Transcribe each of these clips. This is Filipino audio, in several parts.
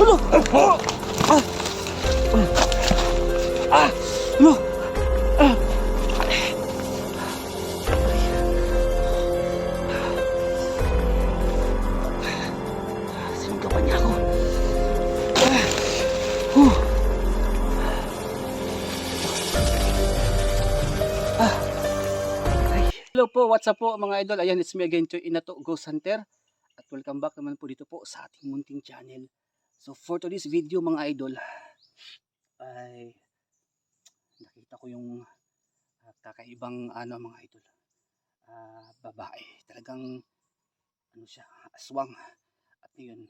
Ah! Ano? Ah! Sinunggapan niya ako. Ah! Huh! Ah! Hello po, what's up po mga idol? Ayan, it's me again, Choy Inato Ghost Hunter. At welcome back naman po dito po sa ating munting channel. So for today's video mga idol, ay nakita ko yung ah, kakaibang ano mga idol. Ah, babae. Talagang ano siya, aswang. At ngayon,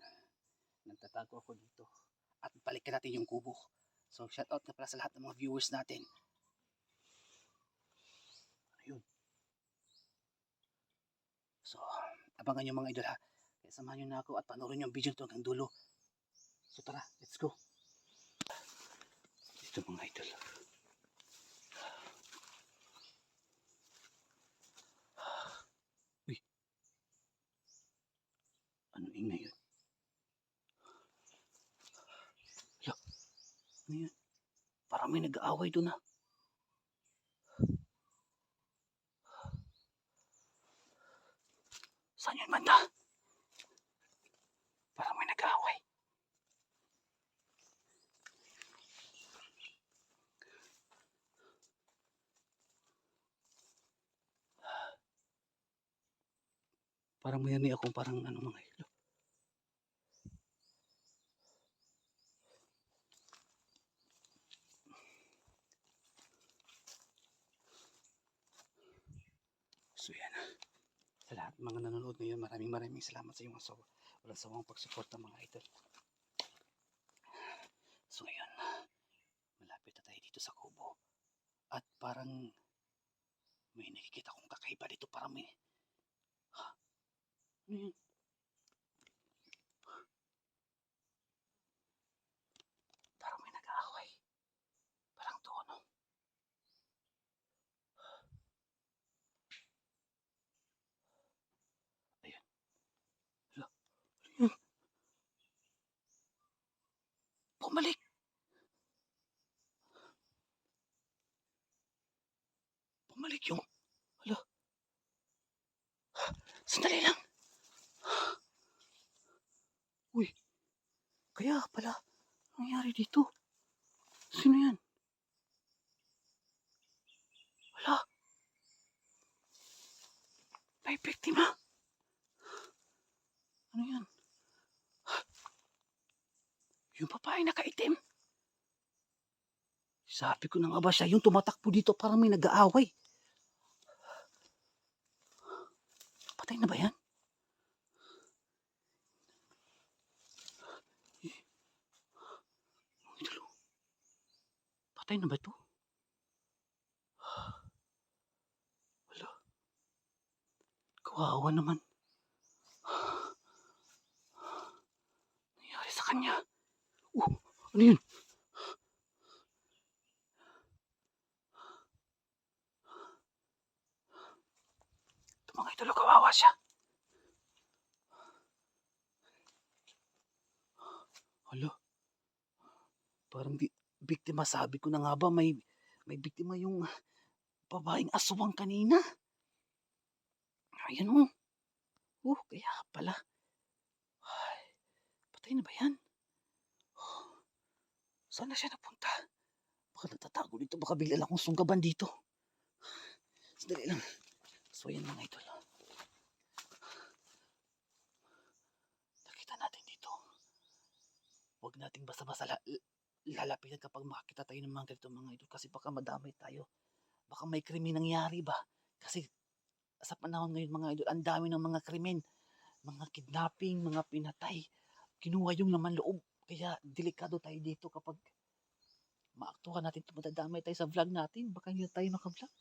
nagtatago ako dito. At balikan natin yung kubo. So shout out na pala sa lahat ng mga viewers natin. Ayun. So, abangan nyo mga idol ha. Kaya samahan nyo na ako at panoorin nyo ang video ito hanggang dulo. So tara, let's go. Ito mga idol. Uy. Ano ingay yun? Hala. Ano yun? Parang may nag-aaway doon ah. Saan yun banda? Parang may nag-aaway. Parang may nani akong parang ano mga ilo. So yan. Sa lahat mga nanonood ngayon, maraming maraming salamat sa iyong so, walang sawang pagsuporta mga idol. So ngayon, malapit na tayo dito sa kubo. At parang may nakikita kong kakaiba dito. Parang may yun? Parang may nag-aaway. Parang doon, no? Ayun. Hala. Yun? Bumalik! Bumalik yung... Hala. Sandali lang. Uy, kaya pala, nangyari dito? Sino yan? Wala. May biktima. Ano yan? Yung babae nakaitim. Sabi ko na nga ba siya, yung tumatakbo dito parang may nag-aaway. Patay na ba yan? Patay na ba ito? Wala. Kawawa naman. Nangyari sa kanya. Oh, ano yun? Mga idolo, kawawa siya. Hala. Parang bi- biktima. Sabi ko na nga ba, may, may biktima yung babaeng aswang kanina. Ayan o. Oh, kaya pala. Ay, patay na ba yan? Oh, saan na siya napunta? Baka natatago dito. Baka bigla lang akong sunggaban dito. Sandali lang. So, yan mga idol. Nakita natin dito. Huwag nating basta-basta la- lalapitan kapag makakita tayo ng mga ganito mga idol kasi baka madamay tayo. Baka may krimen nangyari ba? Kasi sa panahon ngayon mga idol, ang dami ng mga krimen. Mga kidnapping, mga pinatay. Kinuha yung laman loob. Kaya delikado tayo dito kapag maaktuhan natin ito, madadamay tayo sa vlog natin. Baka hindi tayo maka-vlog.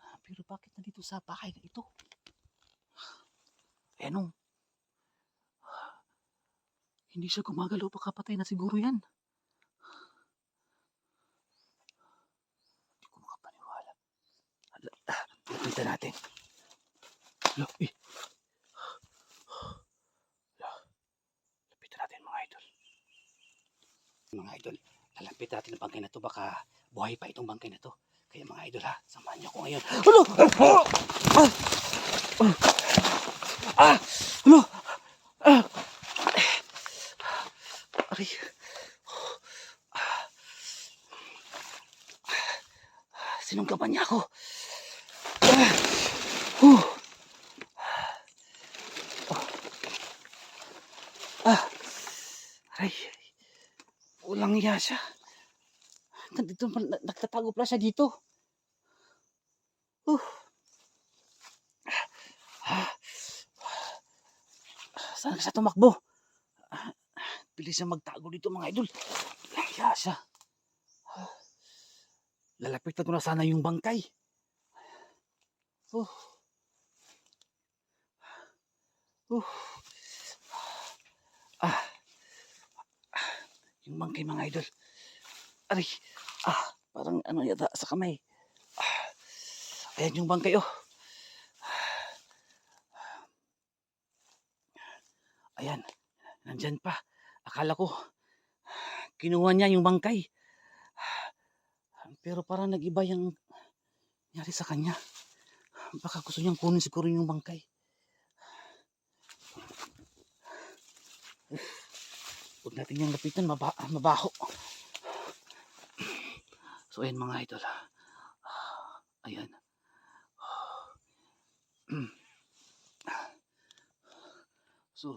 Ah, Pero bakit nandito sa bahay na ito? Nung, hindi siya gumagalaw, baka patay na siguro yan. Hindi ko makapaniwala. Ah, Lapitan natin. Hala, eh. Lapitan natin mga idol. Mga idol, Lalapit natin ang bangkay na to. Baka buhay pa itong bangkay na to. Kaya mga idol ha, samahan niyo ako ngayon. Ano? Ah! Ah! Ano? Ah! Aray. Sinunggaban niya ako. Ah! Huh. Ah. Aray. Walang iya siya. Nandito nagtatago pala siya dito. Uh. Saan siya tumakbo? Bilis siya magtago dito mga idol. Iya siya. Lalapit na ko na sana yung bangkay. Uh. Uh. Ah. Yung bangkay mga idol. Aray. Ah, parang ano yata sa kamay. Ah. Ayan yung bangkay oh. Ayan. Nandyan pa. Akala ko kinuha niya yung bangkay. Pero parang nag-iba yung nangyari sa kanya. Baka gusto niyang kunin siguro yung bangkay. Huwag natin yung lapitan, maba mabaho. So ayan mga idol. Ayan. So,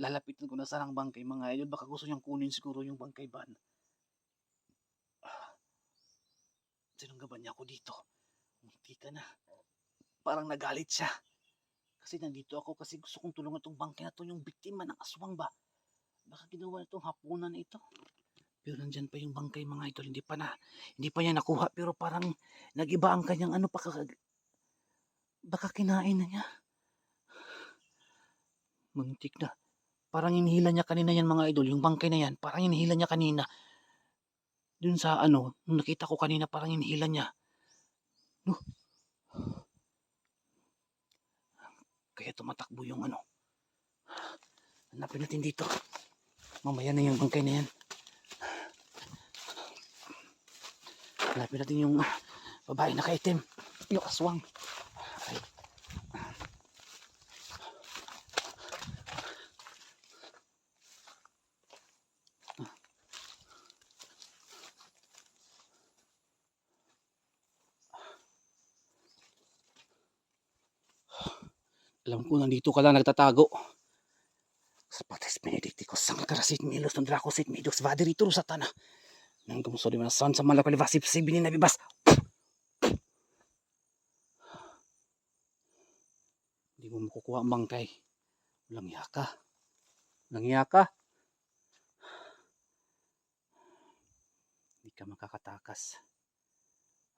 lalapitan ko na sana ang bangkay mga idol. Baka gusto niyang kunin siguro yung bangkay ban. Sinunggaban niya ako dito. Munti ka na. Parang nagalit siya. Kasi nandito ako kasi gusto kong tulungan itong bangkay na to yung biktima ng aswang ba. Baka ginawa itong hapunan na ito. Pero nandyan pa yung bangkay mga idol. Hindi pa na, hindi pa niya nakuha. Pero parang nagiba ang kanyang ano pa Baka kinain na niya. Muntik na. Parang inihila niya kanina yan mga idol. Yung bangkay na yan, parang inihila niya kanina. Dun sa ano, nung nakita ko kanina, parang inihila niya. No. Kaya tumatakbo yung ano. Hanapin natin dito. Mamaya na yung bangkay na yan. Hanapin natin yung babae na kaitim. Yung aswang. Alam ko, nandito ka lang nagtatago. Sapates benedicticos sanctarasit milos non dracosit midos vaderitur satana. Nang gumusoli man san sa malakali vasip sibinin na bibas. Hindi mo makukuha ang bangkay. Walang iya ka. Walang iya ka makakatakas.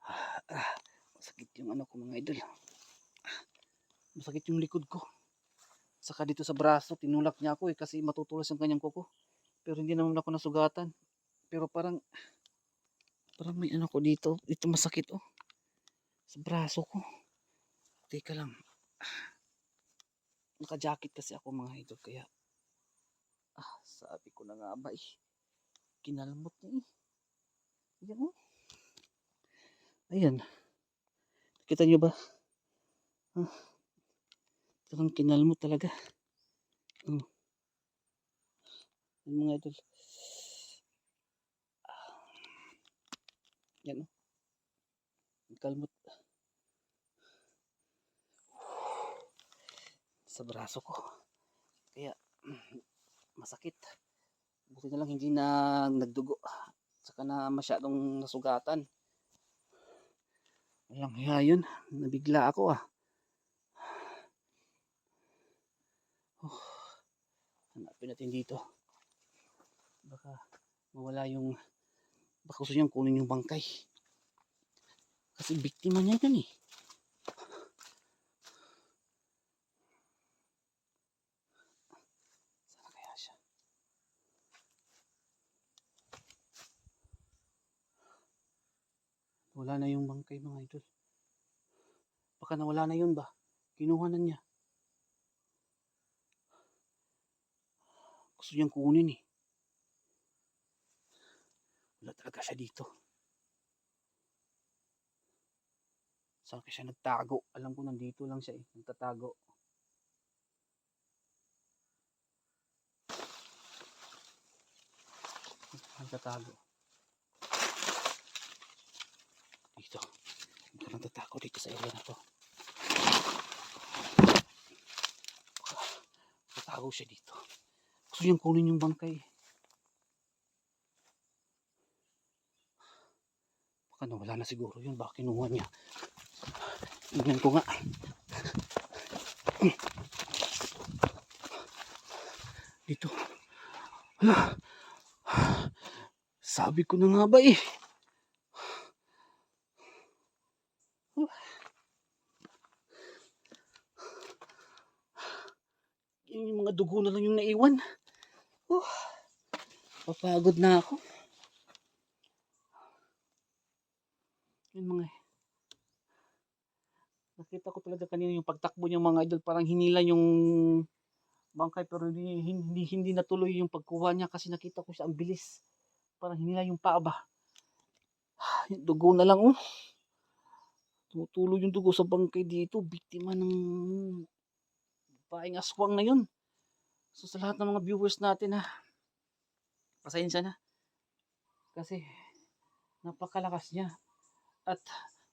Ah, ah, masakit yung ano ko mga idol. Ah, masakit yung likod ko. Saka dito sa braso, tinulak niya ako eh kasi matutulas ang kanyang kuko. Pero hindi naman ako nasugatan. Pero parang, parang may ano ko dito. Dito masakit oh. Sa braso ko. Teka lang. Naka-jacket kasi ako mga idol kaya. Ah, sabi ko na nga ba eh. Kinalmot niya eh. Ayan oh. Ayan. Kita niyo ba? Ah. Talagang kinalmo talaga. Oh. Yan mga idol. Yan o. Oh. Kalmot. Sa braso ko. Kaya masakit. Buti na lang hindi na nagdugo. Saka na masyadong nasugatan. Walang hiya yun. Nabigla ako ah. Oh, hanapin natin dito. Baka mawala yung baka gusto niyang kunin yung bangkay. Kasi biktima niya yun eh. Wala na yung bangkay mga idol. Baka nawala na yun ba? Kinuha na niya. Gusto niyang kunin eh. Wala talaga siya dito. Saan siya nagtago? Alam ko nandito lang siya eh. Nagtatago. Nagtatago. Dito. Hindi ka nagtatago dito sa area na to. Nagtatago siya dito. Gusto niyang kunin yung bangkay. Baka nawala na siguro yun. Baka kinuha niya. Tingnan ko nga. Dito. Hala. Sabi ko na nga ba eh. Yun yung mga dugo na lang yung naiwan. Papagod na ako. Yun mga Nakita ko talaga kanina yung pagtakbo niya mga idol parang hinila yung bangkay pero hindi, hindi, hindi natuloy yung pagkuha niya kasi nakita ko siya ang bilis. Parang hinila yung paa ba. Yung dugo na lang oh. Tumutulo yung dugo sa bangkay dito. Biktima ng baing aswang na yun. So sa lahat ng mga viewers natin ha. Pasensya na. Kasi napakalakas niya. At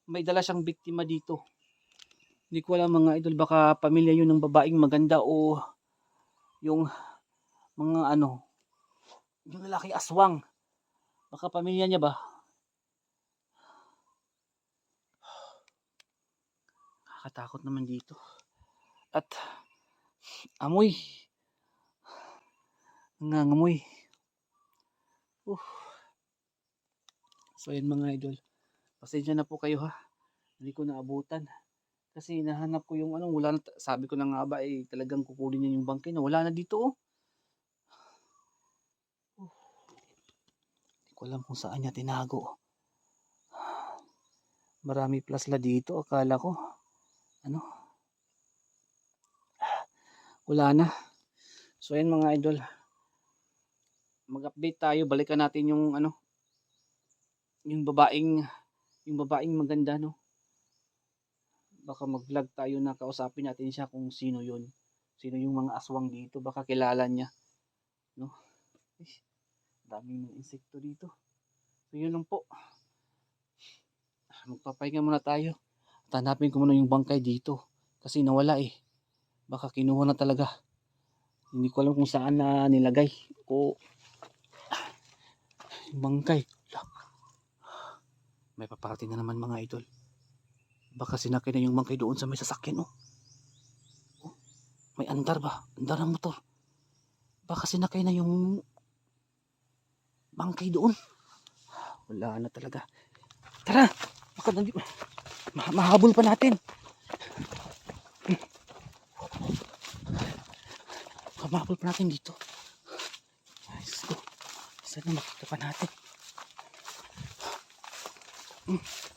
may dala siyang biktima dito. Hindi ko alam mga idol baka pamilya yun ng babaeng maganda o yung mga ano yung lalaki aswang. Baka pamilya niya ba? Nakakatakot naman dito. At amoy. Nangangamoy. Uh. So yun mga idol. Pasensya na po kayo ha. Hindi ko naabutan. Kasi nahanap ko yung ano, wala na, sabi ko na nga ba eh, talagang kukunin niya yung bangkay na wala na dito oh. Uh. Hindi ko alam kung saan niya tinago. Marami plasla dito, akala ko. Ano? Wala na. So yan mga idol. Mag-update tayo, balikan natin yung ano, yung babaeng yung babaeng maganda no? Baka mag-vlog tayo na kausapin natin siya kung sino yun. Sino yung mga aswang dito. Baka kilala niya no? Eh, daming mga insekto dito. So yun lang po. Magpapahinga muna tayo. At hanapin ko muna yung bangkay dito. Kasi nawala eh. Baka kinuha na talaga. Hindi ko alam kung saan na nilagay. O bangkay may paparating na naman mga idol. Baka sinakay na yung bangkay doon sa may sasakyan, oh. oh may andar ba? Andar ng motor. Baka sinakay na yung bangkay doon. Wala na talaga. Tara! Baka nandi... Ma mahabol pa natin. Baka mahabol pa natin dito. Sana makita pa natin. Hmm.